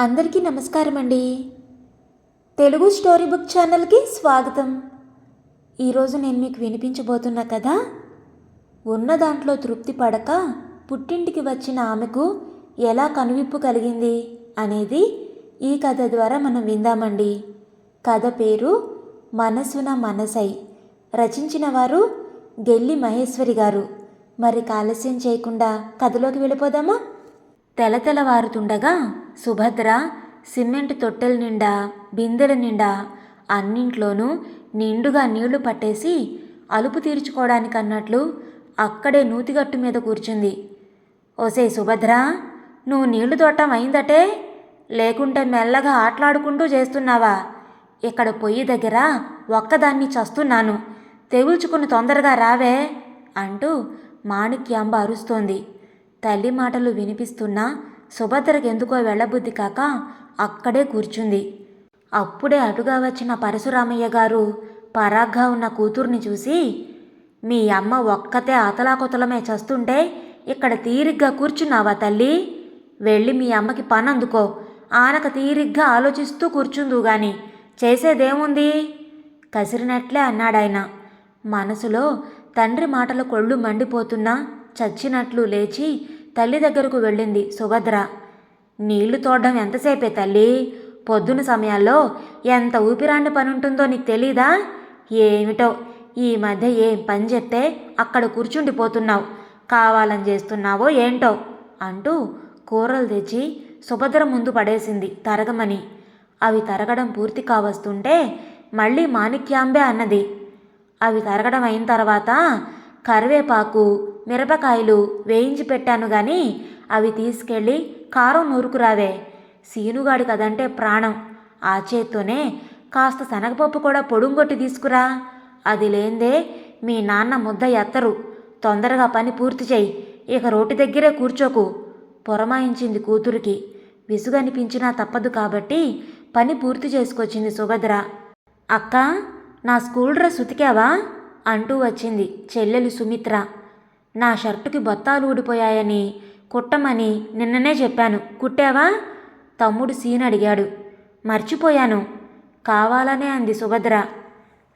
అందరికీ నమస్కారం అండి తెలుగు స్టోరీ బుక్ ఛానల్కి స్వాగతం. ఈరోజు నేను మీకు వినిపించబోతున్న కథ ఉన్న దాంట్లో తృప్తి పడక పుట్టింటికి వచ్చిన ఆమెకు ఎలా కనువిప్పు కలిగింది అనేది ఈ కథ ద్వారా మనం విందామండి. కథ పేరు మనసున మనసై. రచించిన వారు గెల్లి మహేశ్వరి గారు. మరి ఆలస్యం చేయకుండా కథలోకి వెళ్ళిపోదామా? తెలతెలవారుతుండగా సుభద్ర సిమెంట్ తొట్టెల నిండా బిందెల నిండా అన్నింట్లోనూ నిండుగా నీళ్ళు పట్టేసి అలుపు తీర్చుకోవడానికి అన్నట్లు అక్కడే నూతిగట్టు మీద కూర్చుంది. ఓసే సుభద్ర నువ్వు నీళ్ళు తోటం అయిందటే? లేకుంటే మెల్లగా ఆటలాడుకుంటూ చేస్తున్నావా? ఇక్కడ పొయ్యి దగ్గర ఒక్కదాన్ని చస్తున్నాను. తెగుల్చుకుని తొందరగా రావే అంటూ మాణిక్యాంబ అరుస్తోంది. తల్లి మాటలు వినిపిస్తున్నా సుభద్రకి ఎందుకో వెళ్ళబుద్ధి కాక అక్కడే కూర్చుంది. అప్పుడే అటుగా వచ్చిన పరశురామయ్య గారు పరాగ్గా ఉన్న కూతుర్ని చూసి మీ అమ్మ ఒక్కతే అతలాకుతలమే చస్తుంటే ఇక్కడ తీరిగ్గా కూర్చున్నావా తల్లి? వెళ్ళి మీ అమ్మకి పని అందుకో ఆనక తీరిగ్గా ఆలోచిస్తూ కూర్చుందు గాని చేసేదేముంది? కసిరినట్లే అన్నాడాయన. మనసులో తండ్రి మాటల కొళ్ళు మండిపోతున్నా చచ్చినట్లు లేచి తల్లి దగ్గరకు వెళ్ళింది సుభద్ర. నీళ్ళు తోడడం ఎంతసేపే తల్లి? పొద్దున సమయాల్లో ఎంత ఊపిరాని పని ఉంటుందో నీకు తెలీదా? ఏమిటో? ఈ మధ్య ఏం పని చెప్తే అక్కడ కూర్చుండిపోతున్నావు. కావాలని చేస్తున్నావో ఏంటో? అంటూ కూరలు తెచ్చి సుభద్ర ముందు పడేసింది తరగమని అవి తరగడం పూర్తి కావస్తుంటే మళ్ళీ మాణిక్యాంబే అన్నది. అవి తరగడం అయిన తర్వాత కరివేపాకు మిరపకాయలు వేయించి పెట్టాను గాని అవి తీసుకెళ్ళి కారం నూరుకురావే సీనుగాడు కదంటే ప్రాణం. ఆ చేత్తోనే కాస్త శనగపప్పు కూడా పొడుంగొట్టి తీసుకురా. అది లేందే మీ నాన్న ముద్ద ఎత్తరు. తొందరగా పని పూర్తి చేయి ఇక రోటి దగ్గరే కూర్చోకు. పొరమాయించింది కూతురికి. విసుగనిపించినా తప్పదు కాబట్టి పని పూర్తి చేసుకొచ్చింది సుభద్ర. అక్క నా స్కూల్ డ్రెస్ ఉతికావా? అంటూ వచ్చింది చెల్లెలు సుమిత్ర. నా షర్టుకి బొత్తాలు ఊడిపోయాయని కుట్టమని నిన్ననే చెప్పాను. కుట్టావా? తమ్ముడు సీన్ అడిగాడు. మర్చిపోయాను. కావాలనే అంది సుభద్ర.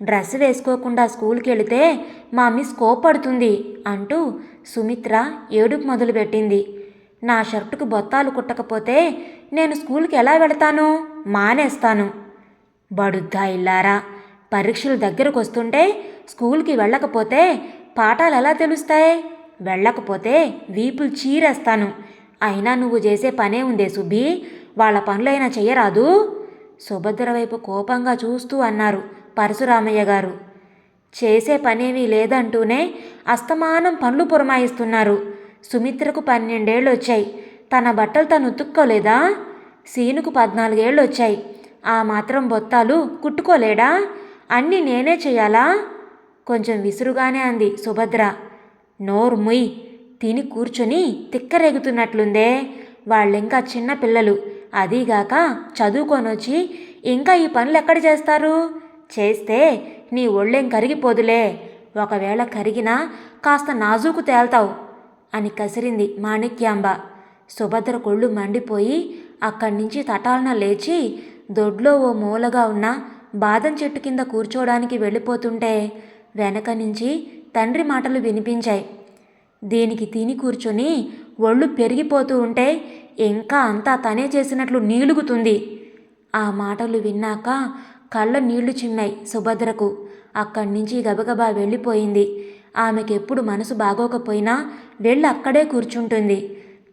డ్రెస్ వేసుకోకుండా స్కూల్కి వెళితే మా మిస్ కోపడుతుంది అంటూ సుమిత్ర ఏడుపు మొదలుపెట్టింది. నా షర్టుకు బొత్తాలు కుట్టకపోతే నేను స్కూల్కి ఎలా వెళతాను? మానేస్తాను. బడుద్దా ఇల్లారా? పరీక్షలు దగ్గరకు వస్తుంటే స్కూల్కి వెళ్ళకపోతే పాఠాలు ఎలా తెలుస్తాయి? వెళ్ళకపోతే వీపులు చీరేస్తాను. అయినా నువ్వు చేసే పనే ఉందే సుబ్బి. వాళ్ళ పనులైనా చెయ్యరాదు? సుభద్ర వైపు కోపంగా చూస్తూ అన్నారు పరశురామయ్య గారు. చేసే పనేమీ లేదంటూనే అస్తమానం పనులు పురమాయిస్తున్నారు. సుమిత్రకు పన్నెండేళ్ళు వచ్చాయి తన బట్టలు తను ఉతుక్కోలేదా? సీనుకు పద్నాలుగేళ్ళు వచ్చాయి ఆ మాత్రం బొత్తాలు కుట్టుకోలేడా? అన్నీ నేనే చేయాలా కొంచెం విసురుగానే అంది సుభద్ర. నోర్ముయ్ తిని కూర్చొని తిక్కరేగుతున్నట్లుందే. వాళ్ళింకా చిన్న పిల్లలు. అదీగాక చదువుకొనొచ్చి ఇంకా ఈ పనులు ఎక్కడ చేస్తారు? చేస్తే నీ ఒళ్ళేం కరిగిపోదులే. ఒకవేళ కరిగినా కాస్త నాజూకు తేల్తావు అని కసిరింది మాణిక్యాంబ. సుభద్ర కొళ్ళు మండిపోయి అక్కడి నుంచి తటాలన లేచి దొడ్లో ఓ మూలగా ఉన్న బాదం చెట్టు కింద కూర్చోడానికి వెళ్ళిపోతుంటే వెనక నుంచి తండ్రి మాటలు వినిపించాయి. దీనికి తిని కూర్చొని ఒళ్ళు పెరిగిపోతూ ఉంటే ఇంకా అంతా తనే చేసినట్లు నీలుగుతుంది. ఆ మాటలు విన్నాక కళ్ళ నీళ్ళు చిమ్మాయి సుభద్రకు. అక్కడి నుంచి గబగబా వెళ్ళిపోయింది. ఆమెకెప్పుడు మనసు బాగోకపోయినా వెళ్ళి అక్కడే కూర్చుంటుంది.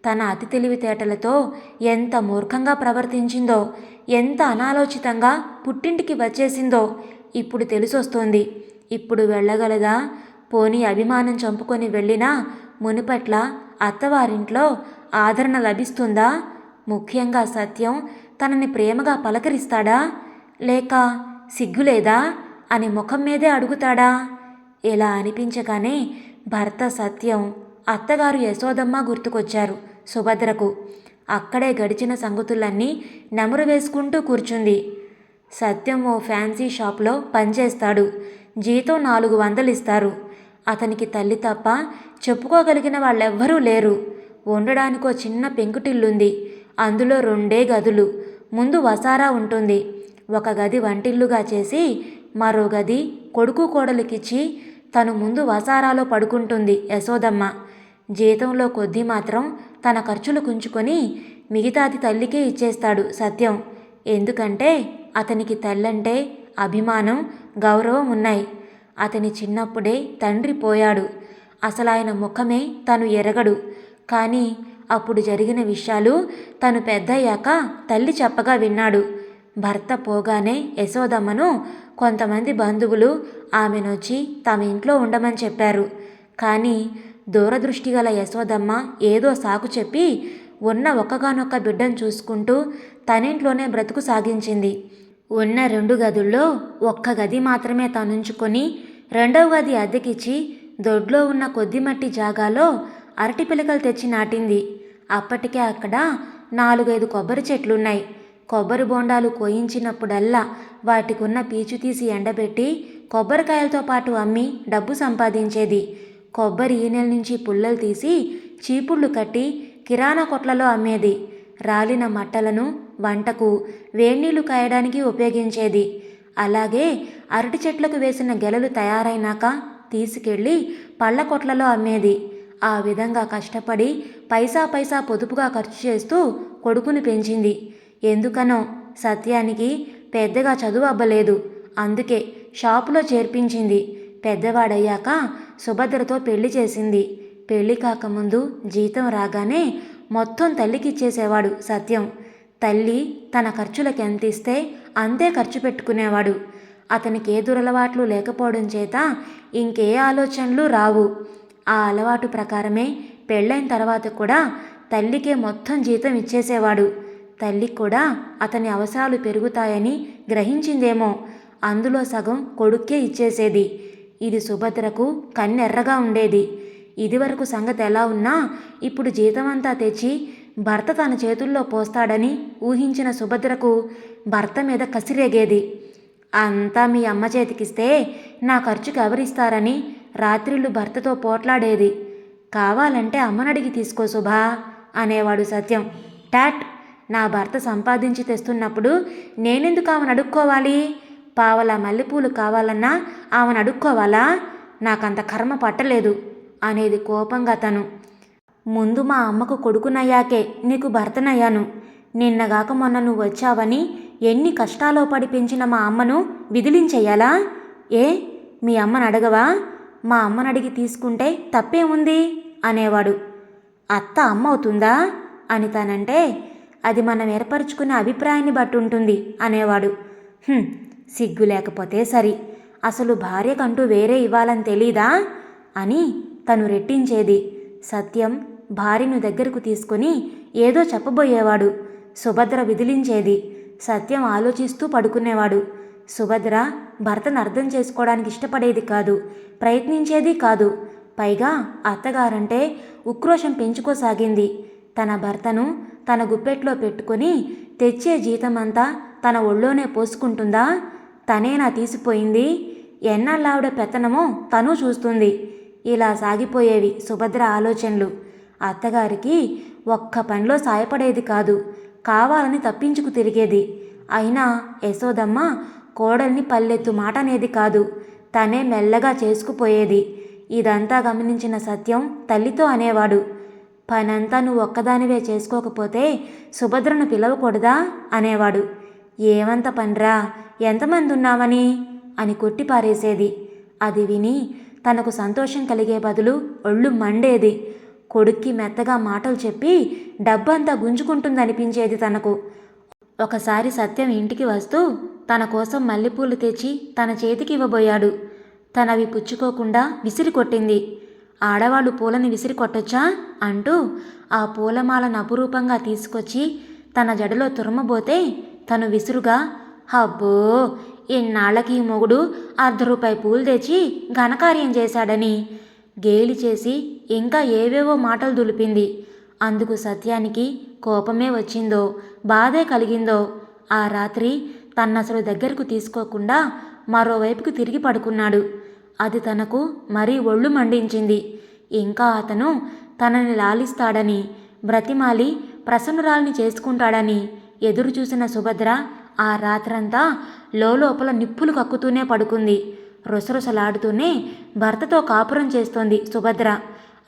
తన అతి తెలివితేటలతో ఎంత మూర్ఖంగా ప్రవర్తించిందో ఎంత అనాలోచితంగా పుట్టింటికి వచ్చేసిందో ఇప్పుడు తెలిసొస్తోంది. ఇప్పుడు వెళ్ళగలదా? పోనీ అభిమానం చంపుకొని వెళ్ళినా మునుపట్ల అత్తవారింట్లో ఆదరణ లభిస్తుందా? ముఖ్యంగా సత్యం తనని ప్రేమగా పలకరిస్తాడా? లేక సిగ్గులేదా? అని ముఖం మీదే అడుగుతాడా? ఇలా అనిపించగానే భర్త సత్యం అత్తగారు యశోదమ్మ గుర్తుకొచ్చారు సుభద్రకు. అక్కడే గడిచిన సంగతులన్నీ నెమరు వేసుకుంటూ కూర్చుంది. సత్యం ఓ ఫ్యాన్సీ షాప్లో పనిచేస్తాడు. జీతం నాలుగు వందలు ఇస్తారు అతనికి తల్లి తప్ప చెప్పుకోగలిగిన వాళ్ళెవ్వరూ లేరు. ఉండడానికో చిన్న పెంకుటిల్లుంది. అందులో రెండే గదులు. ముందు వసారా ఉంటుంది. ఒక గది వంటిల్లుగా చేసి మరో గది కొడుకు కోడలికిచ్చి తను ముందు వసారాలో పడుకుంటుంది యశోదమ్మ. జీతంలో కొద్ది మాత్రం తన ఖర్చులు కుంచుకొని మిగతాది తల్లికే ఇచ్చేస్తాడు సత్యం. ఎందుకంటే అతనికి తల్లంటే అభిమానం గౌరవం ఉన్నాయి అతని చిన్నప్పుడే తండ్రి పోయాడు. అసలు ఆయన ముఖమే తను ఎరగడు. కానీ అప్పుడు జరిగిన విషయాలు తను పెద్దయ్యాక తల్లి చెప్పగా విన్నాడు. భర్త పోగానే యశోదమ్మను కొంతమంది బంధువులు ఆమెనొచ్చి తమ ఇంట్లో ఉండమని చెప్పారు. కానీ దూరదృష్టి గల యశోదమ్మ ఏదో సాకు చెప్పి ఉన్న ఒక్కగానొక్క బిడ్డను చూసుకుంటూ తనింట్లోనే బ్రతుకు సాగించింది. ఉన్న రెండు గదుల్లో ఒక్క గది మాత్రమే తనుంచుకొని రెండవ గది అద్దెకిచ్చి దొడ్లో ఉన్న కొద్ది మట్టి జాగాలో అరటి పిలకలు తెచ్చి నాటింది. అప్పటికే అక్కడ నాలుగైదు కొబ్బరి చెట్లున్నాయి. కొబ్బరి బొండాలు కోయించినప్పుడల్లా వాటికున్న పీచు తీసి ఎండబెట్టి కొబ్బరికాయలతో పాటు అమ్మి డబ్బు సంపాదించేది. కొబ్బరి ఈనెల నుంచి పుల్లలు తీసి చీపుళ్ళు కట్టి కిరాణా కొట్లలో అమ్మేది. రాలిన మట్టలను వంటకు వేడినీళ్ళు కాయడానికి ఉపయోగించేది. అలాగే అరటి చెట్లకు వేసిన గెలలు తయారైనాక తీసుకెళ్ళి పళ్ళ కొట్లలో అమ్మేది. ఆ విధంగా కష్టపడి పైసా పైసా పొదుపుగా ఖర్చు చేస్తూ కొడుకుని పెంచింది. ఎందుకనో సత్యానికి పెద్దగా చదువు అవ్వలేదు అందుకే షాపులో చేర్పించింది. పెద్దవాడయ్యాక సుభద్రతో పెళ్ళి చేసింది. పెళ్ళి కాకముందు జీతం రాగానే మొత్తం తల్లికిచ్చేసేవాడు సత్యం. తల్లి తన ఖర్చులకు ఎంత ఇస్తే అంతే ఖర్చు పెట్టుకునేవాడు. అతనికి ఏ దురలవాట్లు లేకపోవడం చేత ఇంకే ఆలోచనలు రావు. ఆ అలవాటు ప్రకారమే పెళ్ళైన తర్వాత కూడా తల్లికే మొత్తం జీతం ఇచ్చేసేవాడు. తల్లి కూడా అతని అవసరాలు పెరుగుతాయని గ్రహించిందేమో. అందులో సగం కొడుక్కే ఇచ్చేసేది. ఇది సుభద్రకు కన్నెర్రగా ఉండేది. ఇదివరకు సంగతి ఎలా ఉన్నా ఇప్పుడు జీతమంతా తెచ్చి భర్త తన చేతుల్లో పోస్తాడని ఊహించిన సుభద్రకు భర్త మీద కసిరేగేది. అంతా మీ అమ్మ చేతికిస్తే నా ఖర్చుకు ఎవరిస్తారని రాత్రిళ్ళు భర్తతో పోట్లాడేది. కావాలంటే అమ్మనడిగి తీసుకో శుభా అనేవాడు సత్యం. టాట్! నా భర్త సంపాదించి తెస్తున్నప్పుడు నేనెందుకు ఆమెను అడుక్కోవాలి? పావల మల్లెపూలు కావాలన్నా ఆమెను అడుక్కోవాలా? నాకంత కర్మ పట్టలేదు అనేది కోపంగా తను. ముందు మా అమ్మకు కొడుకునయ్యాకే నీకు భర్తనయ్యాను. నిన్నగాక మొన్న నువ్వు వచ్చావని ఎన్ని కష్టాలో పడి పెంచిన మా అమ్మను విదిలించెయ్యాలా? ఏ? మీ అమ్మను అడగవా? మా అమ్మను అడిగి తీసుకుంటే తప్పేముంది? అనేవాడు. అత్త అమ్మ అవుతుందా అని తనంటే అది మనం ఏర్పరచుకునే అభిప్రాయాన్ని బట్టి ఉంటుంది అనేవాడు. సిగ్గు లేకపోతే సరి. అసలు భార్యకంటూ వేరే ఇవ్వాలని తెలీదా? అని తను రెట్టించేది. సత్యం భార్యను దగ్గరకు తీసుకుని ఏదో చెప్పబోయేవాడు. సుభద్ర విదిలించేది. సత్యం ఆలోచిస్తూ పడుకునేవాడు. సుభద్ర భర్తను అర్థం చేసుకోవడానికి ఇష్టపడేది కాదు. ప్రయత్నించేది కాదు. పైగా అత్తగారంటే ఉక్రోషం పెంచుకోసాగింది. తన భర్తను తన గుప్పెట్లో పెట్టుకొని తెచ్చే జీతమంతా తన ఒళ్ళోనే పోసుకుంటుందా? తనేనా తీసిపోయింది? ఎన్నాళ్ళావిడ పెత్తనమో తను చూస్తుంది. ఇలా సాగిపోయేవి సుభద్ర ఆలోచనలు. అత్తగారికి ఒక్క పనిలో సాయపడేది కాదు. కావాలని తప్పించుకు తిరిగేది. అయినా యశోదమ్మ కోడల్ని పల్లెత్తు మాట అనేది కాదు. తనే మెల్లగా చేసుకుపోయేది. ఇదంతా గమనించిన సత్యం తల్లితో అనేవాడు. పనంతా నువ్వు ఒక్కదానివే చేసుకోకపోతే సుభద్రను పిలవకూడదా? అనేవాడు. ఏమంత పనిరా? ఎంతమంది ఉన్నామని అని కొట్టిపారేసేది. అది విని తనకు సంతోషం కలిగే బదులు ఒళ్ళు మండేది. కొడుక్కి మెత్తగా మాటలు చెప్పి డబ్బంతా గుంజుకుంటుందనిపించేది తనకు. ఒకసారి సత్యం ఇంటికి వస్తూ తన కోసం మల్లెపూలు తెచ్చి తన చేతికి ఇవ్వబోయాడు. తనవి పుచ్చుకోకుండా విసిరి కొట్టింది. ఆడవాళ్ళు పూలని విసిరి కొట్టొచ్చా? అంటూ ఆ పూలమాలను అపురూపంగా తీసుకొచ్చి తన జడలో తురమబోతే తను విసురుగా అబ్బో! ఇన్నాళ్ళకి మొగుడు అర్ధ రూపాయి పూలు తెచ్చి ఘనకార్యం చేశాడని. గేలి చేసి ఇంకా ఏవేవో మాటలు దులిపింది. అందుకు సత్యానికి కోపమే వచ్చిందో బాధే కలిగిందో ఆ రాత్రి తన్నసలు దగ్గరకు తీసుకోకుండా మరోవైపుకు తిరిగి పడుకున్నాడు. అది తనకు మరీ ఒళ్ళు మండించింది. ఇంకా అతను తనని లాలిస్తాడని బ్రతిమాలి ప్రసన్నురాల్ని చేసుకుంటాడని ఎదురు చూసిన సుభద్ర ఆ రాత్రంతా లోపల నిప్పులు కక్కుతూనే పడుకుంది. రుసరుసలాడుతూనే భర్తతో కాపురం చేస్తోంది సుభద్ర.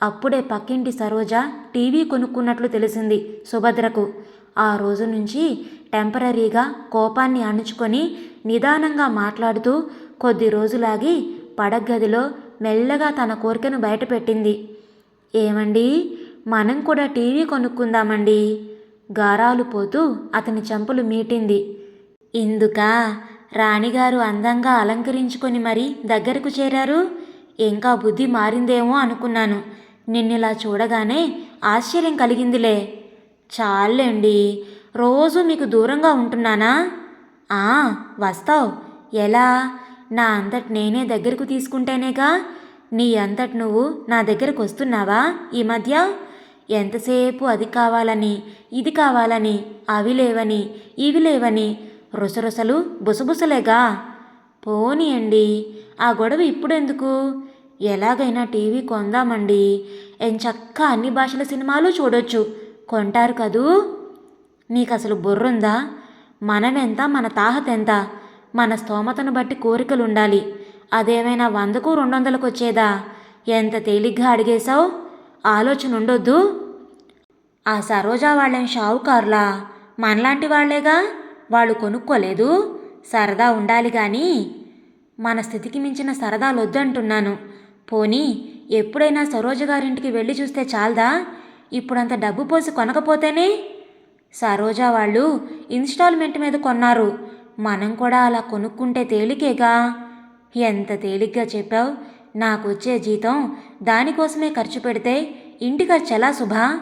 అప్పుడే పక్కింటి సరోజ టీవీ కొనుక్కున్నట్లు తెలిసింది సుభద్రకు. ఆ రోజు నుంచి టెంపరీగా కోపాన్ని అణుచుకొని నిదానంగా మాట్లాడుతూ కొద్ది రోజులాగి పడగదిలో మెల్లగా తన కోరికను బయటపెట్టింది. ఏమండి? మనం కూడా టీవీ కొనుక్కుందామండి? గారాలు పోతూ అతని చెంపలు మీటింది. ఇందుకా? రాణిగారు అందంగా అలంకరించుకొని మరి దగ్గరకు చేరారు? ఇంకా బుద్ధి మారిందేమో అనుకున్నాను. నిన్నిలా చూడగానే ఆశ్చర్యం కలిగిందిలే. చాలండి రోజు మీకు దూరంగా ఉంటున్నానా? ఆ వస్తావు. ఎలా? నా అంతటి నేనే దగ్గరకు తీసుకుంటేనేగా? నీ అంతటి నువ్వు నా దగ్గరకు వస్తున్నావా ఈ మధ్య? ఎంతసేపు అది కావాలని ఇది కావాలని అవి లేవని ఇవి లేవని రుసరుసలు బుసబుసలేగా. పోనీయండి ఆ గొడవ ఇప్పుడెందుకు? ఎలాగైనా టీవీ కొందామండి. ఎంచక్క అన్ని భాషల సినిమాలు చూడొచ్చు. కొంటారు కదూ? నీకు అసలు బుర్రుందా? మనమెంత మన తాహతెంత? మన స్తోమతను బట్టి కోరికలు ఉండాలి అదేమైనా వందకు రెండు వందలకు వచ్చేదా ఎంత తేలిగ్గా అడిగేశావు? ఆలోచన ఉండొద్దు ఆ సరోజా వాళ్ళేం షావుకారులా? మనలాంటి వాళ్ళేగా వాళ్ళు కొనుక్కోలేదు. సరదా ఉండాలి కానీ మన స్థితికి మించిన సరదాలు వద్దంటున్నాను. పోనీ ఎప్పుడైనా సరోజ గారింటికి వెళ్ళి చూస్తే చాలదా? ఇప్పుడంత డబ్బు పోసి కొనకపోతేనే? సరోజా వాళ్ళు ఇన్స్టాల్మెంట్ మీద కొన్నారు. మనం కూడా అలా కొనుక్కుంటే తేలికేగా? ఎంత తేలిగ్గా చెప్పావు. నాకు వచ్చే జీతం దానికోసమే ఖర్చు పెడితే ఇంటి ఖర్చు ఎలా శుభా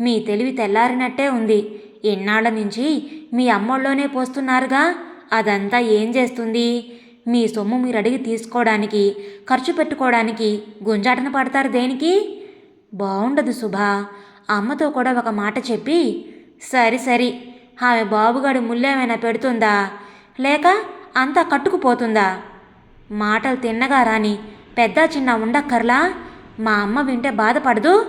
మీ తెలివి తెల్లారినట్టే ఉంది. ఎన్నాళ్ళ నుంచి మీ అమ్మోళ్ళోనే పోస్తున్నారుగా? అదంతా ఏం చేస్తుంది? మీ సొమ్ము మీరు అడిగి తీసుకోవడానికి ఖర్చు పెట్టుకోవడానికి గుంజాటన పడతారు దేనికి? బాగుండదు శుభా అమ్మతో కూడా ఒక మాట చెప్పి సరి సరి ఆమె బాబుగాడి ముళ్ళేమైనా పెడుతుందా? లేక అంతా కట్టుకుపోతుందా? మాటలు తిన్నగా రాని పెద్ద చిన్న ఉండక్కర్లా? మా అమ్మ వింటే బాధపడదు?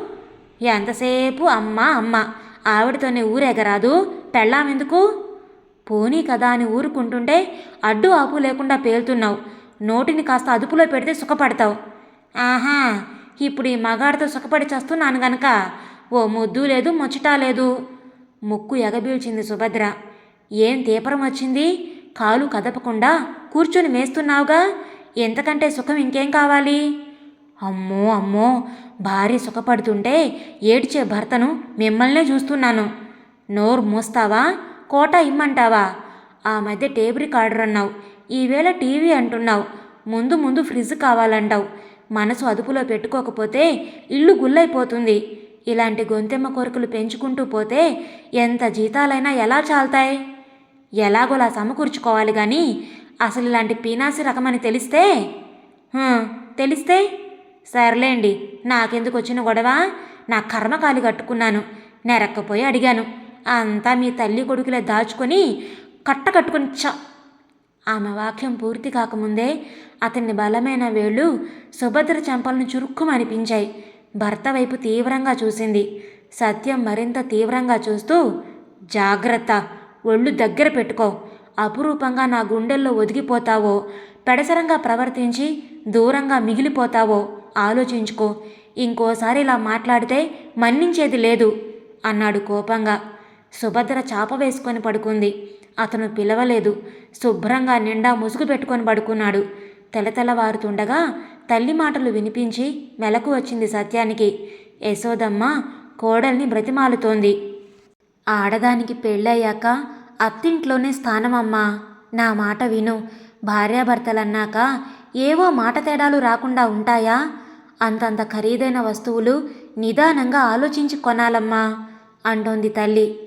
ఎంతసేపు అమ్మ అమ్మ? ఆవిడతోనే ఊరేగరాదు. పెళ్ళామెందుకు? పోనీ కదా అని ఊరుకుంటుంటే అడ్డు ఆపు లేకుండా పేలుతున్నావు. నోటిని కాస్త అదుపులో పెడితే సుఖపడతావు. ఆహా ఇప్పుడు ఈ మగాడితో సుఖపడి చేస్తున్నాను గనక. ఓ ముద్దు లేదు ముచ్చటా లేదు. ముక్కు ఎగబీల్చింది సుభద్ర. ఏం తీపరం వచ్చింది? కాలు కదపకుండా కూర్చొని మేస్తున్నావుగా ఎంతకంటే సుఖం ఇంకేం కావాలి? అమ్మో అమ్మో భార్య సుఖపడుతుంటే ఏడ్చే భర్తను మిమ్మల్నే చూస్తున్నాను. నోరు మూస్తావా? కోట ఇమ్మంటావా? ఆ మధ్య టేబుల్ కార్డర్ అన్నావు. ఈవేళ టీవీ అంటున్నావు. ముందు ముందు ఫ్రిడ్జ్ కావాలంటావు. మనసు అదుపులో పెట్టుకోకపోతే ఇల్లు గుల్లైపోతుంది. ఇలాంటి గొంతెమ్మ కోరికలు పెంచుకుంటూ పోతే ఎంత జీతాలైనా ఎలా చాలుతాయి? ఎలాగోలా సమకూర్చుకోవాలి కానీ అసలు ఇలాంటి పీనాసి రకమని తెలిస్తే? తెలిస్తే? సర్లేండి నాకెందుకు వచ్చిన గొడవ? నా కర్మకాలి కట్టుకున్నాను. నెరక్కపోయి అడిగాను. అంతా మీ తల్లి కొడుకులే దాచుకొని కట్ట కట్టుకుని చ ఆమె వాక్యం పూర్తి కాకముందే అతన్ని బలమైన వేళ్ళు సుభద్ర చెంపలను చురుక్కుమనిపించాయి భర్త వైపు తీవ్రంగా చూసింది. సత్యం మరింత తీవ్రంగా చూస్తూ జాగ్రత్త ఒళ్ళు దగ్గర పెట్టుకో. అపురూపంగా నా గుండెల్లో ఒదిగిపోతావో పెడసరంగా ప్రవర్తించి దూరంగా మిగిలిపోతావో ఆలోచించుకో. ఇంకోసారి ఇలా మాట్లాడితే మన్నించేది లేదు అన్నాడు కోపంగా. సుభద్ర చాప వేసుకొని పడుకుంది. అతను పిలవలేదు. శుభ్రంగా నిండా ముసుగు పెట్టుకొని పడుకున్నాడు. తెలతెలవారుతుండగా తల్లి మాటలు వినిపించి మెలకు వచ్చింది సత్యానికి. యశోదమ్మ కోడల్ని బ్రతిమాలుతోంది. ఆడదానికి పెళ్ళయ్యాక అత్తింట్లోనే స్థానమమ్మా. నా మాట విను. భార్యాభర్తలన్నాక ఏవో మాట తేడాలు రాకుండా ఉంటాయా? అంతంత ఖరీదైన వస్తువులు నిదానంగా ఆలోచించి కొనాలమ్మా అంటోంది తల్లి.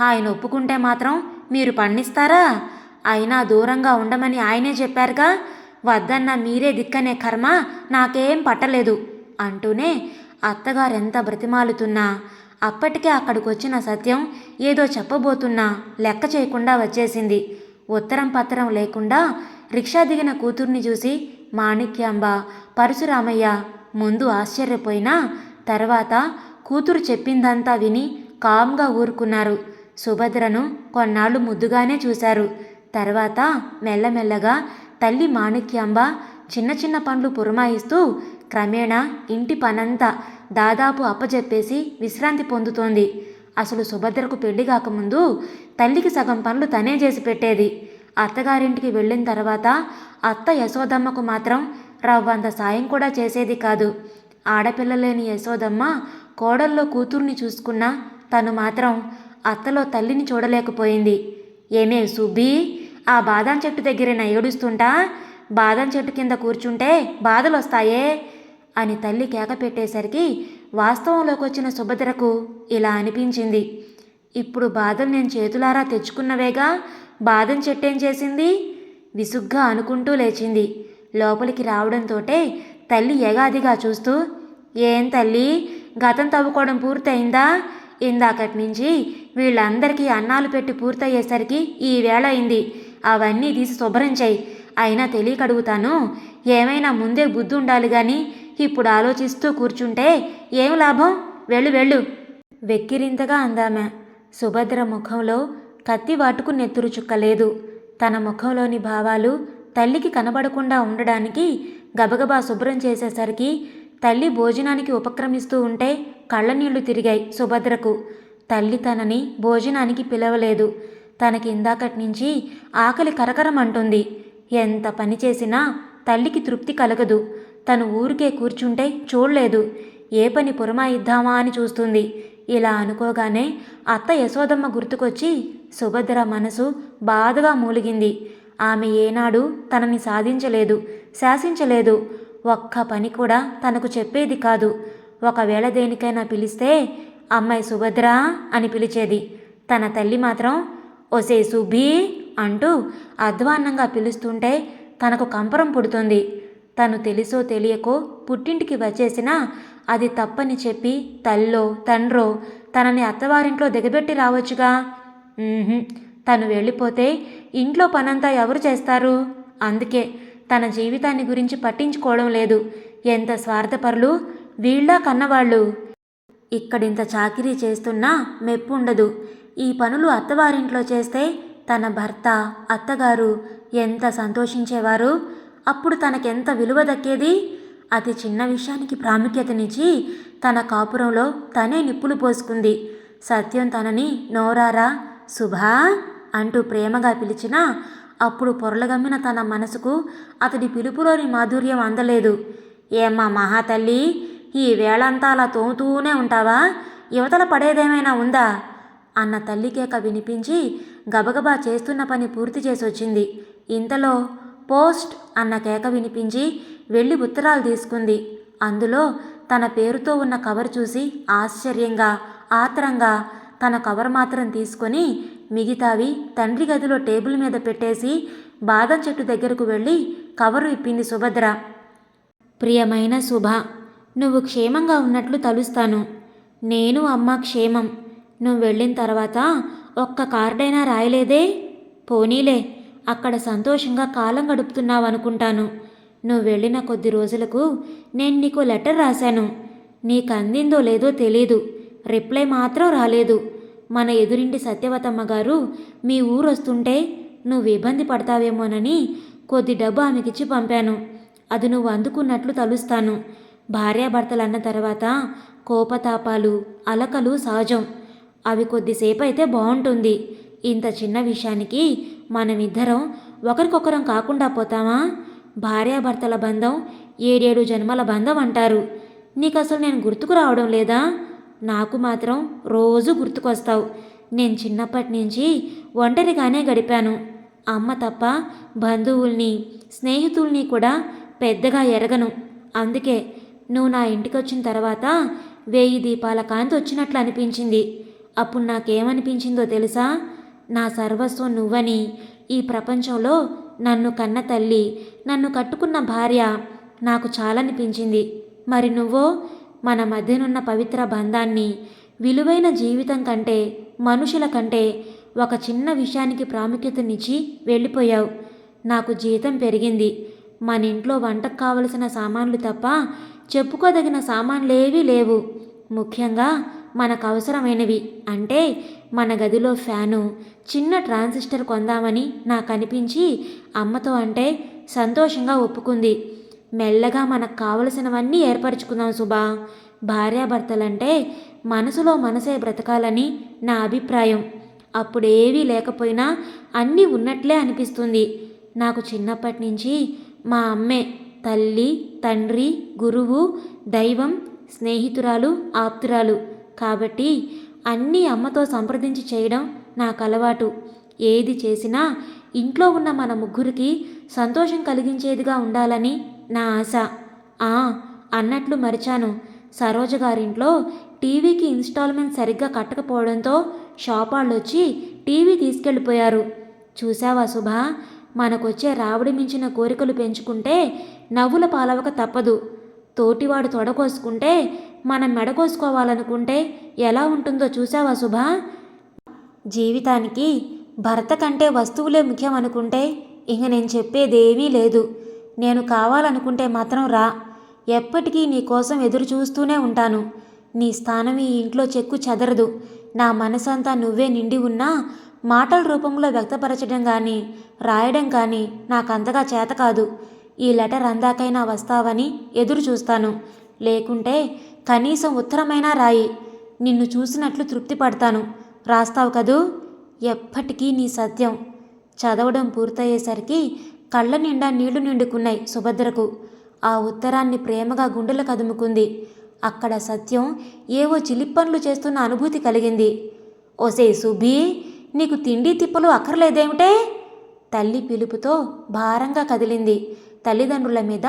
ఆయన ఒప్పుకుంటే మాత్రం మీరు పండిస్తారా? అయినా దూరంగా ఉండమని ఆయనే చెప్పారుగా? వద్దన్న మీరే దిక్కనే కర్మ నాకేం పట్టలేదు అంటూనే అత్తగారెంత బ్రతిమాలుతున్నా. అప్పటికే అక్కడికి వచ్చిన సత్యం ఏదో చెప్పబోతున్నా లెక్క చేయకుండా వచ్చేసింది. ఉత్తరం పత్రం లేకుండా రిక్షా దిగిన కూతుర్ని చూసి మాణిక్యాంబ పరశురామయ్య ముందు ఆశ్చర్యపోయినా తర్వాత కూతురు చెప్పిందంతా విని కామ్గా ఊరుకున్నారు. సుభద్రను కొన్నాళ్ళు ముద్దుగానే చూశారు. తర్వాత మెల్లమెల్లగా తల్లి మాణిక్యాంబ చిన్న చిన్న పండ్లు పురమాయిస్తూ క్రమేణా ఇంటి పనంతా దాదాపు అప్పజెప్పేసి విశ్రాంతి పొందుతోంది. అసలు సుభద్రకు పెళ్ళి కాకముందు తల్లికి సగం పనులు తనే చేసి పెట్టేది. అత్తగారింటికి వెళ్ళిన తర్వాత అత్త యశోదమ్మకు మాత్రం రవ్వంత సాయం కూడా చేసేది కాదు. ఆడపిల్ల లేని యశోదమ్మ కోడల్లో కూతుర్ని చూసుకున్నా తను మాత్రం అత్తలో తల్లిని చూడలేకపోయింది. ఏమే సుబ్బి ఆ బాదం చెట్టు దగ్గర ఏడుస్తుంటా? బాదం చెట్టు కింద కూర్చుంటే బాధలు వస్తాయే అని తల్లి కేక పెట్టేసరికి వాస్తవంలోకి వచ్చిన సుభద్రకు ఇలా అనిపించింది. ఇప్పుడు బాధలు నేను చేతులారా తెచ్చుకున్నవేగా? బాదం చెట్టేం చేసింది? విసుగ్గా అనుకుంటూ లేచింది. లోపలికి రావడంతోటే తల్లి ఎగాదిగా చూస్తూ ఏం తల్లి గతం తవ్వుకోవడం పూర్తయిందా? ఇందాకటి నుంచి వీళ్ళందరికీ అన్నాలు పెట్టి పూర్తయ్యేసరికి ఈ వేళ అయింది. అవన్నీ తీసి శుభ్రం చేయి అయినా తెలియక అడుగుతాను ఏమైనా ముందే బుద్ధి ఉండాలి కానీ ఇప్పుడు ఆలోచిస్తూ కూర్చుంటే ఏం లాభం? వెళ్ళు వెళ్ళు వెక్కిరింతగా అందామె. సుభద్ర ముఖంలో కత్తి వాటుకు నెత్తురు చుక్కలేదు. తన ముఖంలోని భావాలు తల్లికి కనబడకుండా ఉండడానికి గబగబా శుభ్రం చేసేసరికి తల్లి భోజనానికి ఉపక్రమిస్తూ ఉంటే కళ్ళనీళ్ళు తిరిగాయి సుభద్రకు. తల్లి తనని భోజనానికి పిలవలేదు. తనకి ఇందాకటి నుంచి ఆకలి కరకరమంటుంది. ఎంత పని చేసినా తల్లికి తృప్తి కలగదు. తను ఊరికే కూర్చుంటే చూడలేదు. ఏ పని పురమాయిద్దామా అని చూస్తుంది. ఇలా అనుకోగానే అత్త యశోదమ్మ గుర్తుకొచ్చి సుభద్ర మనసు బాధగా మూలిగింది. ఆమె ఏనాడు తనని సాధించలేదు శాసించలేదు. ఒక్క పని కూడా తనకు చెప్పేది కాదు. ఒకవేళ దేనికైనా పిలిస్తే అమ్మాయి సుభద్ర అని పిలిచేది. తన తల్లి మాత్రం ఒసే సుభీ అంటూ అధ్వాన్నంగా పిలుస్తుంటే తనకు కంపరం పుడుతుంది. తను తెలుసో తెలియకో పుట్టింటికి వచ్చేసినా అది తప్పని చెప్పి తల్లో తండ్రో తనని అత్తవారింట్లో దిగబెట్టి రావచ్చుగా. తను వెళ్ళిపోతే ఇంట్లో పనంతా ఎవరు చేస్తారు? అందుకే తన జీవితాన్ని గురించి పట్టించుకోవడం లేదు. ఎంత స్వార్థపరులు వీళ్ళ కన్నవాళ్ళు. ఇక్కడింత చాకిరీ చేస్తున్నా మెప్పుండదు. ఈ పనులు అత్తవారింట్లో చేస్తే తన భర్త అత్తగారు ఎంత సంతోషించేవారు? అప్పుడు తనకెంత విలువ దక్కేది? అతి చిన్న విషయానికి ప్రాముఖ్యతనిచ్చి తన కాపురంలో తనే నిప్పులు పోసుకుంది. సత్యం తనని నోరారా? శుభా అంటూ ప్రేమగా పిలిచినా అప్పుడు పొరలగమ్మిన తన మనసుకు అతడి పిలుపులోని మాధుర్యం అందలేదు. ఏమ్మా మహాతల్లి ఈ వేళంతా అలా తోముతూనే ఉంటావా? యువతల పడేదేమైనా ఉందా? అన్న తల్లి కేక వినిపించి గబగబా చేస్తున్న పని పూర్తి చేసి వచ్చింది ఇంతలో పోస్ట్ అన్న కేక వినిపించి వెళ్ళి ఉత్తరాలు తీసుకుంది. అందులో తన పేరుతో ఉన్న కవర్ చూసి ఆశ్చర్యంగా ఆత్రంగా తన కవర్ మాత్రం తీసుకొని మిగతావి తండ్రి గదిలో టేబుల్ మీద పెట్టేసి బాదం చెట్టు దగ్గరకు వెళ్ళి కవరు ఇప్పింది సుభద్ర. ప్రియమైన శుభ నువ్వు క్షేమంగా ఉన్నట్లు తలుస్తాను. నేను అమ్మ క్షేమం. నువ్వు వెళ్ళిన తర్వాత ఒక్క కార్డైనా రాయలేదే? పోనీలే అక్కడ సంతోషంగా కాలం గడుపుతున్నావు అనుకుంటాను. నువ్వు వెళ్ళిన కొద్ది రోజులకు నేను నీకు లెటర్ రాశాను. నీకు అందిందో లేదో తెలీదు. రిప్లై మాత్రం రాలేదు. మన ఎదురింటి సత్యవతమ్మ గారు మీ ఊరు వస్తుంటే నువ్వు ఇబ్బంది పడతావేమోనని కొద్ది డబ్బు ఆమెకిచ్చి పంపాను. అది నువ్వు అందుకున్నట్లు తలుస్తాను. భార్యాభర్తలు అన్న తర్వాత కోపతాపాలు అలకలు సహజం. అవి కొద్దిసేపు అయితే బాగుంటుంది ఇంత చిన్న విషయానికి మనమిద్దరం ఒకరికొకరం కాకుండా పోతామా? భార్యాభర్తల బంధం ఏడేడు జన్మల బంధం అంటారు. నీకు అసలు నేను గుర్తుకు రావడం లేదా? నాకు మాత్రం రోజు గుర్తుకొస్తావు. నేను చిన్నప్పటి నుంచి ఒంటరిగానే గడిపాను. అమ్మ తప్ప బంధువుల్ని స్నేహితుల్ని కూడా పెద్దగా ఎరగను. అందుకే నువ్వు నా ఇంటికి వచ్చిన తర్వాత వేయి దీపాల కాంతి వచ్చినట్లు అనిపించింది. అప్పుడు నాకేమనిపించిందో తెలుసా? నా సర్వస్వం నువ్వని. ఈ ప్రపంచంలో నన్ను కన్న తల్లి నన్ను కట్టుకున్న భార్య నాకు చాలనిపించింది. మరి నువ్వో మన మధ్యనున్న పవిత్ర బంధాన్ని విలువైన జీవితం కంటే మనుషుల కంటే ఒక చిన్న విషయానికి ప్రాముఖ్యతనిచ్చి వెళ్ళిపోయావు. నాకు జీతం పెరిగింది. మన ఇంట్లో వంటకు కావలసిన సామాన్లు తప్ప చెప్పుకోదగిన సామాన్లేవీ లేవు. ముఖ్యంగా మనకు అవసరమైనవి అంటే మన గదిలో ఫ్యాను చిన్న ట్రాన్సిస్టర్ కొందామని నాకు అనిపించి అమ్మతో అంటే సంతోషంగా ఒప్పుకుంది. మెల్లగా మనకు కావలసినవన్నీ ఏర్పరచుకుందాం సుభా భార్యాభర్తలంటే మనసులో మనసే బ్రతకాలని నా అభిప్రాయం. అప్పుడేవీ లేకపోయినా అన్నీ ఉన్నట్లే అనిపిస్తుంది. నాకు చిన్నప్పటి నుంచి మా అమ్మే తల్లి తండ్రి గురువు దైవం స్నేహితురాలు ఆప్తురాలు. కాబట్టి అన్నీ అమ్మతో సంప్రదించి చేయడం నాకు అలవాటు. ఏది చేసినా ఇంట్లో ఉన్న మన ముగ్గురికి సంతోషం కలిగించేదిగా ఉండాలని నా ఆశ. ఆ అన్నట్లు మరిచాను. సరోజ గారింట్లో టీవీకి ఇన్స్టాల్మెంట్ సరిగ్గా కట్టకపోవడంతో షాప్ వాళ్ళు వచ్చి టీవీ తీసుకెళ్ళిపోయారు. చూసావా శుభ మనకొచ్చే రావిడి మించిన కోరికలు పెంచుకుంటే నవ్వుల పాలవక తప్పదు. తోటివాడు తొడకోసుకుంటే మనం మెడకోసుకోవాలనుకుంటే ఎలా ఉంటుందో చూసావా శుభ జీవితానికి భర్త కంటే వస్తువులే ముఖ్యం అనుకుంటే ఇంక నేను చెప్పేదేమీ లేదు. నేను కావాలనుకుంటే మాత్రం రా. ఎప్పటికీ నీ కోసం ఎదురు చూస్తూనే ఉంటాను. నీ స్థానం ఈ ఇంట్లో చెక్కు చెదరదు. నా మనసంతా నువ్వే నిండి ఉన్నా మాటల రూపంలో వ్యక్తపరచడం కానీ రాయడం కానీ నాకంతగా చేత కాదు. ఈ లెటర్ అందాకైనా వస్తావని ఎదురు చూస్తాను. లేకుంటే కనీసం ఉత్తరమైనా రాయి. నిన్ను చూసినట్లు తృప్తి పడతాను. రాస్తావు కదూ? ఎప్పటికీ నీ సత్యం. చదవడం పూర్తయ్యేసరికి కళ్ళ నిండా నీళ్ళు నిండుకున్నాయి సుభద్రకు. ఆ ఉత్తరాన్ని ప్రేమగా గుండెలు కదుముకుంది. అక్కడ సత్యం ఏవో చిలిప్పన్లు చేస్తున్న అనుభూతి కలిగింది. ఓసే సుబీ నీకు తిండి తిప్పలు అక్కర్లేదేమిటే? తల్లి పిలుపుతో భారంగా కదిలింది. తల్లిదండ్రుల మీద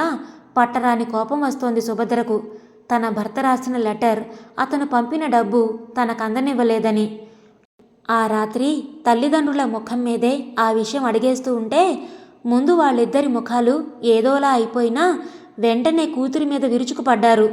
పట్టరాని కోపం వస్తోంది సుభద్రకు. తన భర్త రాసిన లెటర్ అతను పంపిన డబ్బు తనకందనివ్వలేదని. ఆ రాత్రి తల్లిదండ్రుల ముఖం మీదే ఆ విషయం అడిగేస్తూ ఉంటే ముందు వాళ్ళిద్దరి ముఖాలు ఏదోలా అయిపోయినా వెంటనే కూతురి మీద విరుచుకుపడ్డారు.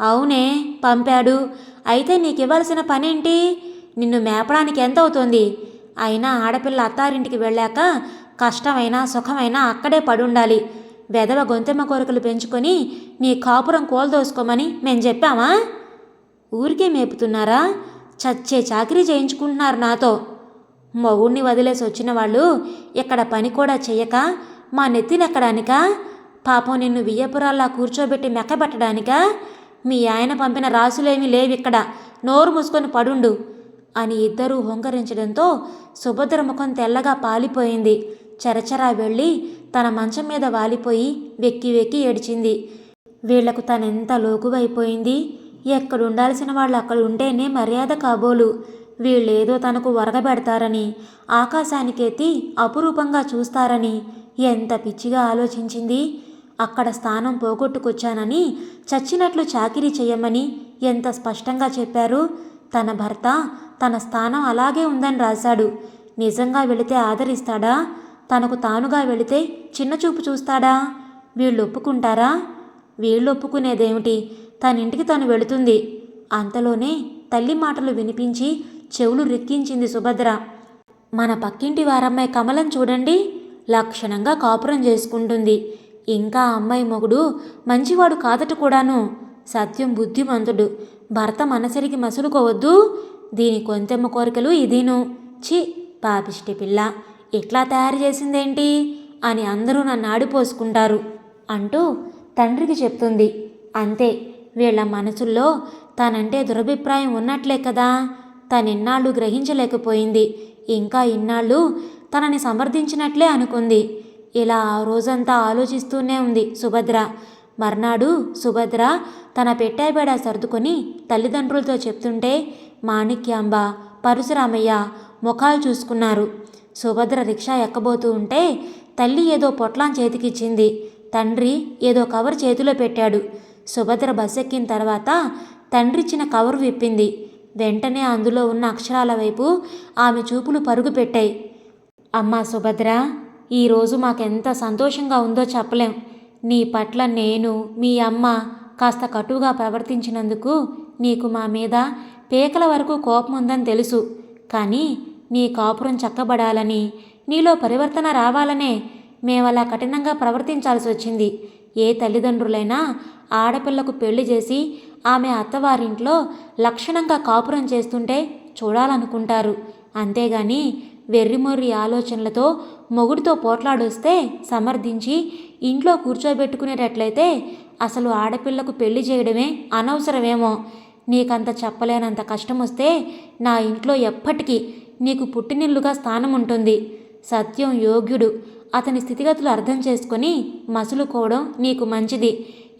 అవునే పంపాడు. అయితే నీకివ్వాల్సిన పనేంటి? నిన్ను మేపడానికి ఎంత అవుతుంది అయినా ఆడపిల్ల అత్తారింటికి వెళ్ళాక కష్టమైనా సుఖమైనా అక్కడే పడుండాలి. వెదవ గొంతెమ్మ కోరికలు పెంచుకొని నీ కాపురం కోల్దోసుకోమని మేం చెప్పామా? ఊరికే మేపుతున్నారా? చచ్చే చాకరీ చేయించుకుంటున్నారు నాతో. మగుణ్ణి వదిలేసి వచ్చిన వాళ్ళు ఇక్కడ పని కూడా చేయక మా నెత్తినెక్కడానికా? పాపం నిన్ను వియ్యపురాల్లా కూర్చోబెట్టి మెక్కబెట్టడానికా? మీ ఆయన పంపిన రాసులేమీ లేవిక్కడ నోరు మూసుకొని పడుండు అని ఇద్దరూ హుంకరించడంతో సుభద్ర ముఖం తెల్లగా పాలిపోయింది. చరచరా వెళ్ళి తన మంచం మీద వాలిపోయి వెక్కి వెక్కి ఏడ్చింది. వీళ్ళకు తనెంత లోకువైపోయింది? ఎక్కడుండాల్సిన వాళ్ళు అక్కడ ఉంటేనే మర్యాద కాబోలు. వీళ్ళేదో తనకు వరగబెడతారని ఆకాశానికెత్తి అపురూపంగా చూస్తారని ఎంత పిచ్చిగా ఆలోచించింది? అక్కడ స్థానం పోగొట్టుకొచ్చానని చచ్చినట్లు చాకిరీ చేయమని ఎంత స్పష్టంగా చెప్పారు? తన భర్త తన స్థానం అలాగే ఉందని రాశాడు. నిజంగా వెళితే ఆదరిస్తాడా? తనకు తానుగా వెళితే చిన్నచూపు చూస్తాడా? వీళ్ళు ఒప్పుకుంటారా వీళ్ళు ఒప్పుకునేదేమిటి తన ఇంటికి తను వెళుతుంది. అంతలోనే తల్లి మాటలు వినిపించి చెవులు రెక్కించింది సుభద్ర. మన పక్కింటి వారమ్మాయి కమలం చూడండి లక్షణంగా కాపురం చేసుకుంటుంది. ఇంకా అమ్మాయి మొగుడు మంచివాడు కాదట కూడాను. సత్యం బుద్ధిమంతుడు. భర్త మనసరికి మసులుకోవద్దు. దీని కొంతెమ్మ కోరికలు ఇదీను. చి పాపిష్టి పిల్ల ఇట్లా తయారు చేసిందేంటి? అని అందరూ నన్ను ఆడిపోసుకుంటారు అంటూ తండ్రికి చెప్తుంది. అంతే వీళ్ళ మనసుల్లో తనంటే దురభిప్రాయం ఉన్నట్లే కదా. తనిన్నాళ్ళు గ్రహించలేకపోయింది. ఇంకా ఇన్నాళ్ళు తనని సమర్థించినట్లే అనుకుంది. ఇలా ఆ రోజంతా ఆలోచిస్తూనే ఉంది సుభద్ర. మర్నాడు సుభద్ర తన పెట్టాబేడ సర్దుకొని తల్లిదండ్రులతో చెప్తుంటే మాణిక్యాంబ పరశురామయ్య ముఖాలు చూసుకున్నారు. సుభద్ర రిక్షా ఎక్కబోతూ ఉంటే తల్లి ఏదో పొట్లాం చేతికిచ్చింది. తండ్రి ఏదో కవర్ చేతిలో పెట్టాడు. సుభద్ర బస్సెక్కిన ఎక్కిన తర్వాత తండ్రిచ్చిన కవర్ విప్పింది. వెంటనే అందులో ఉన్న అక్షరాల వైపు ఆమె చూపులు పరుగు పెట్టాయి అమ్మా సుభద్ర ఈరోజు మాకెంత సంతోషంగా ఉందో చెప్పలేం. నీ పట్ల నేను మీ అమ్మ కాస్త కటువుగా ప్రవర్తించినందుకు నీకు మా మీద పేకల వరకు కోపం ఉందని తెలుసు. కానీ నీ కాపురం చక్కబడాలని నీలో పరివర్తన రావాలనే మేమలా కఠినంగా ప్రవర్తించాల్సి వచ్చింది. ఏ తల్లిదండ్రులైనా ఆడపిల్లకు పెళ్ళి చేసి ఆమె అత్తవారింట్లో లక్షణంగా కాపురం చేస్తుంటే చూడాలనుకుంటారు. అంతేగాని వెర్రిమొర్రి ఆలోచనలతో మొగుడితో పోట్లాడొస్తే సమర్థించి ఇంట్లో కూర్చోబెట్టుకునేటట్లయితే అసలు ఆడపిల్లకు పెళ్ళి చేయడమే అనవసరమేమో. నీకంత చెప్పలేనంత కష్టం వస్తే నా ఇంట్లో ఎప్పటికీ నీకు పుట్టినిల్లుగా స్థానం ఉంటుంది సత్యం యోగ్యుడు. అతని స్థితిగతులు అర్థం చేసుకొని మసులుకోవడం నీకు మంచిది.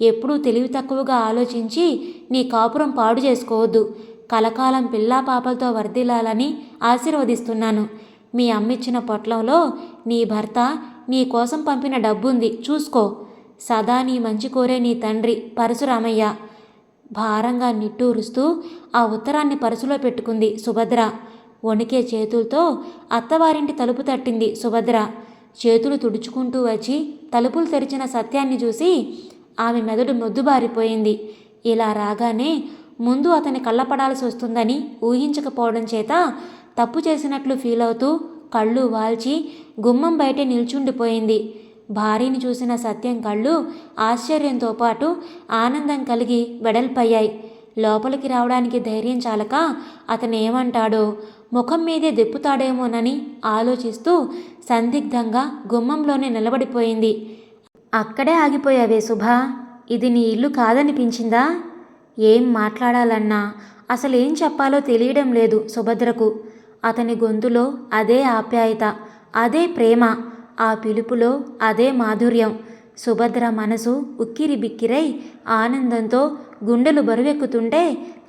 ఎప్పుడూ తెలివి తక్కువగా ఆలోచించి నీ కాపురం పాడు చేసుకోవద్దు. కలకాలం పిల్లా పాపలతో వర్ధిల్లాలని ఆశీర్వదిస్తున్నాను. మీ అమ్మిచ్చిన పొట్లంలో నీ భర్త నీ కోసం పంపిన డబ్బుంది. చూసుకో. సదా నీ మంచి కోరే నీ తండ్రి పరశురామయ్య. భారంగా నిట్టూరుస్తూ ఆ ఉత్తరాన్ని పరుసులో పెట్టుకుంది సుభద్ర. వణికే చేతులతో అత్తవారింటి తలుపు తట్టింది సుభద్ర. చేతులు తుడుచుకుంటూ వచ్చి తలుపులు తెరిచిన సత్యాన్ని చూసి ఆమె మెదడు మొద్దుబారిపోయింది ఇలా రాగానే ముందు అతని కళ్ళపడాల్సి వస్తుందని ఊహించకపోవడం చేత తప్పు చేసినట్లు ఫీల్ అవుతూ కళ్ళు వాల్చి గుమ్మం బయటే నిల్చుండిపోయింది. భార్యని చూసిన సత్యం కళ్ళు ఆశ్చర్యంతో పాటు ఆనందం కలిగి వెడల్పయ్యాయి. లోపలికి రావడానికి ధైర్యం చాలక అతను ఏమంటాడో ముఖం మీదే దెప్పుతాడేమోనని ఆలోచిస్తూ సందిగ్ధంగా గుమ్మంలోనే నిలబడిపోయింది. అక్కడే ఆగిపోయావే శుభా ఇది నీ ఇల్లు కాదనిపించిందా? ఏం మాట్లాడాలన్నా? అసలేం చెప్పాలో తెలియడం లేదు సుభద్రకు. అతని గొంతులో అదే ఆప్యాయత అదే ప్రేమ ఆ పిలుపులో అదే మాధుర్యం. సుభద్ర మనసు ఉక్కిరి బిక్కిరై ఆనందంతో గుండెలు బరువెక్కుతుంటే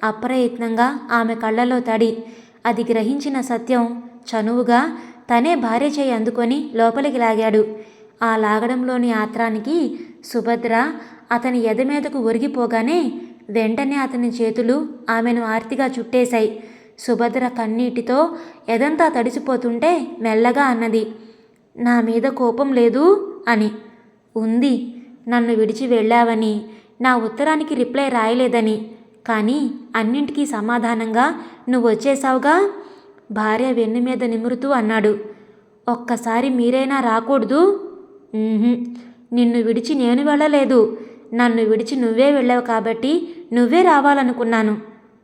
అప్రయత్నంగా ఆమె కళ్ళలో తడి. అది గ్రహించిన సత్యం చనువుగా తనే భార్య చేయి అందుకొని లోపలికి లాగాడు. ఆ లాగడంలోని ఆత్రానికి సుభద్ర అతని ఎద మీదకు ఒరిగిపోగానే వెంటనే అతని చేతులు ఆమెను ఆర్తిగా చుట్టేశాయి. సుభద్ర కన్నీటితో ఎదంతా తడిసిపోతుంటే మెల్లగా అన్నది నా మీద కోపం లేదు అని. ఉంది నన్ను విడిచి వెళ్ళావని. నా ఉత్తరానికి రిప్లై రాయలేదని. కానీ అన్నింటికీ సమాధానంగా నువ్వు వచ్చేసావుగా భార్య వెన్ను మీద నిమురుతూ అన్నాడు. ఒక్కసారి మీరైనా రాకూడదు నిన్ను విడిచి నేను వెళ్ళలేదు. నన్ను విడిచి నువ్వే వెళ్ళావు కాబట్టి నువ్వే రావాలనుకున్నాను.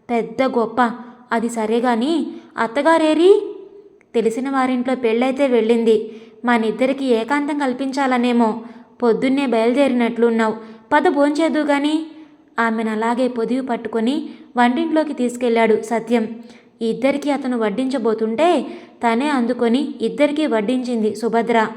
పెద్ద గొప్ప. అది సరే గాని అత్తగారేరి? తెలిసిన వారింట్లో పెళ్ళైతే వెళ్ళింది. మనిద్దరికి ఏకాంతం కల్పించాలనేమో. పొద్దున్నే బయలుదేరినట్లున్నావు. పద భోంచేదు గాని. ఆమెను అలాగే పొదివి పట్టుకొని వంటింట్లోకి తీసుకెళ్ళాడు సత్యం. ఇద్దరికీ అతను వడ్డించబోతుంటే తనే అందుకొని ఇద్దరికీ వడ్డించింది సుభద్ర.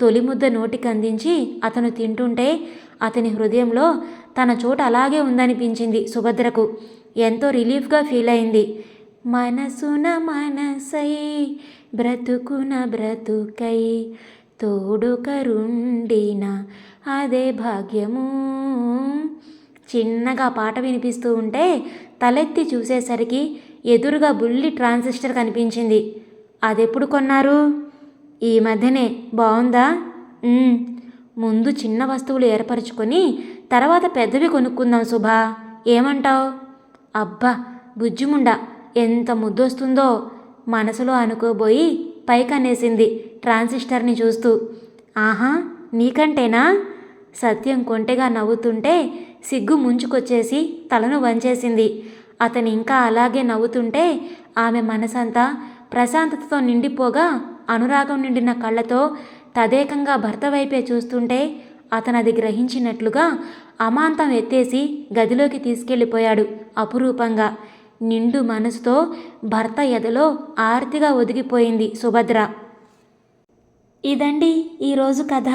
తొలి ముద్ద నోటికి అందించి అతను తింటుంటే అతని హృదయంలో తన చోటు అలాగే ఉందనిపించింది సుభద్రకు. ఎంతో రిలీఫ్గా ఫీల్ అయింది. మనసున మనసై బ్రతుకున బ్రతుకై తోడు కరుండిన అదే భాగ్యము. చిన్నగా పాట వినిపిస్తూ ఉంటే తలెత్తి చూసేసరికి ఎదురుగా బుల్లి ట్రాన్సిస్టర్ కనిపించింది. అదెప్పుడు కొన్నారు? ఈ మధ్యనే బాగుందా ముందు చిన్న వస్తువులు ఏర్పరచుకొని తర్వాత పెద్దవి కొనుక్కుందాం శుభా ఏమంటావ్? అబ్బా బుజ్జిముండ. ఎంత ముద్దొస్తుందో. మనసులో అనుకోబోయి పైకనేసింది ట్రాన్సిస్టర్ని చూస్తూ. ఆహా నీకంటేనా? సత్యం కొంటెగా నవ్వుతుంటే సిగ్గు ముంచుకొచ్చేసి తలను వంచేసింది. అతను ఇంకా అలాగే నవ్వుతుంటే ఆమె మనసంతా ప్రశాంతతతో నిండిపోగా అనురాగం నిండిన కళ్ళతో తదేకంగా భర్త వైపే చూస్తుంటే అతనది గ్రహించినట్లుగా అమాంతం ఎత్తేసి గదిలోకి తీసుకెళ్ళిపోయాడు అపురూపంగా. నిండు మనసుతో భర్త ఎదలో ఆర్తిగా ఒదిగిపోయింది సుభద్ర. ఇదండి ఈరోజు కథ.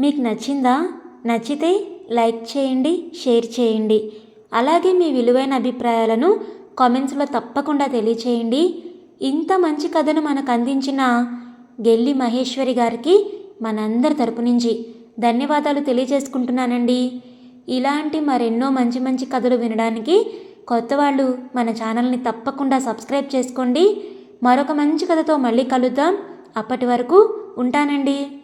మీకు నచ్చిందా? నచ్చితే లైక్ చేయండి షేర్ చేయండి. అలాగే మీ విలువైన అభిప్రాయాలను కామెంట్స్లో తప్పకుండా తెలియచేయండి. ఇంత మంచి కథను మనకు అందించిన గెల్లి మహేశ్వరి గారికి మనందరి తరపు నుంచి ధన్యవాదాలు తెలియజేసుకుంటున్నానండి. ఇలాంటి మరెన్నో మంచి మంచి కథలు వినడానికి కొత్త వాళ్ళు మన ఛానల్ని తప్పకుండా సబ్స్క్రైబ్ చేసుకోండి. మరొక మంచి కథతో మళ్ళీ కలుద్దాం. అప్పటి వరకు ఉంటానండి.